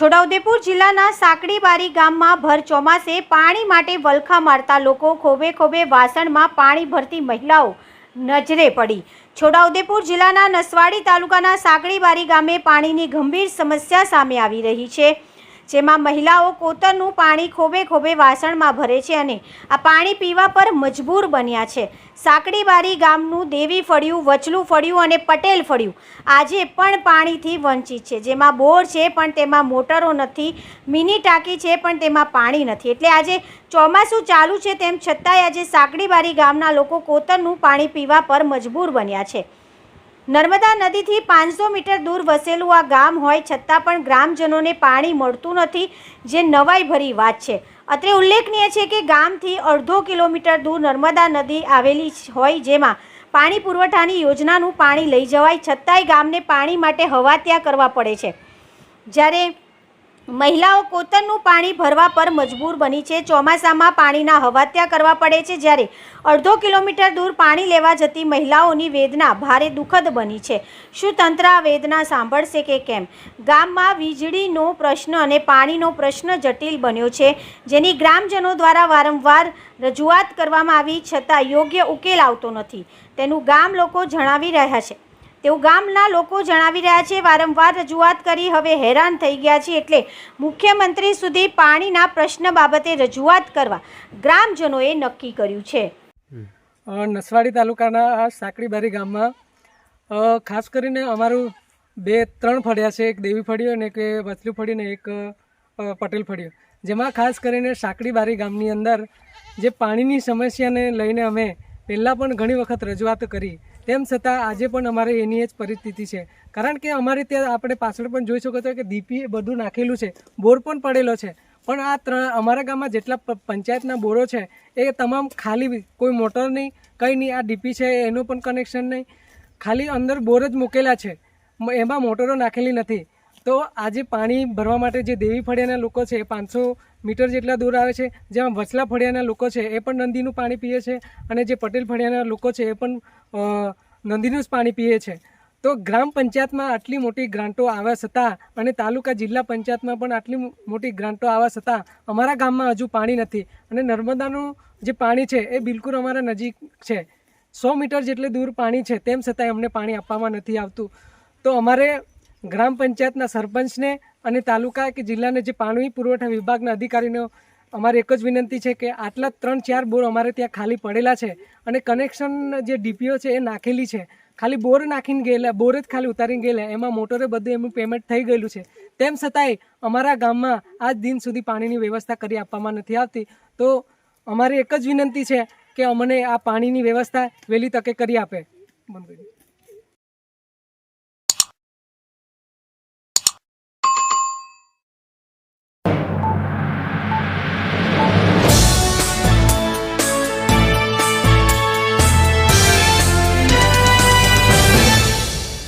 છોટાઉદેપુર જિલ્લાના સાંકડીબારી ગામમાં ભર ચોમાસે પાણી માટે વલખા મારતા લોકો ખોબે ખોબે વાસણમાં પાણી ભરતી મહિલાઓ નજરે પડી. છોટાઉદેપુર જિલ્લાના નસવાડી તાલુકાના સાંકડીબારી ગામે પાણીની ગંભીર સમસ્યા સામે આવી રહી છે. જેમાં મહિલાઓ કોતરનું પાણી ખોબે ખોબે વાસણમાં ભરે છે અને આ પાણી પીવા પર મજબૂર બન્યા છે. સાંકડીબારી ગામનું દેવી ફળિયું, વચલું ફળિયું અને પટેલ ફળિયું આજે પણ પાણીથી વંચિત છે. જેમાં બોર છે પણ તેમાં મોટરો નથી, મિની ટાંકી છે પણ તેમાં પાણી નથી. એટલે આજે ચોમાસું ચાલુ છે તેમ છતાંય આજે સાંકડીબારી ગામના લોકો કોતરનું પાણી પીવા પર મજબૂર બન્યા છે. નર્મદા નદીથી પાંચસો મીટર દૂર વસેલું આ ગામ હોય છતાં પણ ગ્રામજનોને પાણી મળતું નથી, જે નવાઈ ભરી વાત છે. અત્રે ઉલ્લેખનીય છે કે ગામથી અડધો કિલોમીટર દૂર નર્મદા નદી આવેલી હોય જેમાં પાણી પુરવઠાની યોજનાનું પાણી લઈ જવાય, છતાંય ગામને પાણી માટે હવાત્યા કરવા પડે છે. જ્યારે મહિલાઓ કોતરનું પાણી ભરવા પર મજબૂર બની છે. ચોમાસામાં પાણીના હવાત્યા કરવા પડે છે જ્યારે અડધો કિલોમીટર દૂર પાણી લેવા જતી મહિલાઓની વેદના ભારે દુઃખદ બની છે. શું તંત્ર આ વેદના સાંભળશે કે કેમ? ગામમાં વીજળીનો પ્રશ્ન અને પાણીનો પ્રશ્ન જટિલ બન્યો છે, જેની ગ્રામજનો દ્વારા વારંવાર રજૂઆત કરવામાં આવી છતાં યોગ્ય ઉકેલ આવતો નથી. તેનું ગામ લોકો જણાવી રહ્યા છે. તેવું ગામના લોકો જણાવી રહ્યા છે, વારંવાર રજૂઆત કરી હવે હેરાન થઈ ગયા છે એટલે મુખ્યમંત્રી સુધી પાણીના પ્રશ્ન બાબતે રજૂઆત કરવા ગ્રામજનોએ નક્કી કર્યું છે. નસવાડી તાલુકાના આ સાંકડીબારી ગામમાં ખાસ કરીને અમારું બે, ત્રણ ફળિયા છે, એક દેવી ફળિયો અને એક વચલું ફળિયું ને એક પટેલ ફળિયો. જેમાં ખાસ કરીને સાંકડીબારી ગામની અંદર જે પાણીની સમસ્યાને લઈને અમે પહેલાં પણ ઘણી વખત રજૂઆત કરી તેમ છતાં આજે પણ અમારે એની જ પરિસ્થિતિ છે. કારણ કે અમારે ત્યાં આપણે પાછળ પણ જોઈ શકો છો કે દીપી બધું નાખેલું છે. બોર પણ પડેલો છે. પણ આ ત્રણ અમારા ગામમાં જેટલા પંચાયતના બોરો છે, એ તમામ ખાલી કોઈ મોટર નહીં, કંઈ નહીં. આ ડીપી છે, એનું પણ કનેક્શન નહીં. ખાલી અંદર બોર જ મૂકેલા છે. એમાં મોટરો નાખેલી નથી. તો આજે પાણી ભરવા માટે જે દેવી ફળિયાના લોકો છે એ પાંચસો મીટર જેટલા દૂર આવે છે, જેમાં વચલા ફળિયાના લોકો છે, એ પણ નદીનું પાણી પીએ છે અને જે પટેલ ફળિયાના લોકો છે, એ પણ નંદીનું જ પાણી પીએ છે. તો ગ્રામ પંચાયતમાં આટલી મોટી ગ્રાન્ટો આવ્યા છતાં અને તાલુકા જિલ્લા પંચાયતમાં પણ આટલી મોટી ગ્રાન્ટો આવ્યા છતાં અમારા ગામમાં હજુ પાણી નથી અને નર્મદાનું જે પાણી છે, એ બિલકુલ અમારા નજીક છે. સો મીટર જેટલે દૂર પાણી છે, તેમ છતાંય અમને પાણી આપવામાં નથી આવતું. તો અમારે ગ્રામ પંચાયતના સરપંચને અને તાલુકા કે જિલ્લાને જે પાણી પુરવઠા વિભાગના અધિકારીનો અમારી એક જ વિનંતી છે કે આટલા ત્રણ ચાર બોર અમારે ત્યાં ખાલી પડેલા છે અને કનેક્શન જે ડીપીઓ છે એ નાખેલી છે. ખાલી બોર નાખીને ગયેલા, બોર જ ખાલી ઉતારીને ગયેલા, એમાં મોટરે બધું એમનું પેમેન્ટ થઈ ગયેલું છે. તેમ છતાંય અમારા ગામમાં આજ દિન સુધી પાણીની વ્યવસ્થા કરી આપવામાં નથી આવતી. તો અમારી એક જ વિનંતી છે કે અમને આ પાણીની વ્યવસ્થા વહેલી તકે કરી આપે.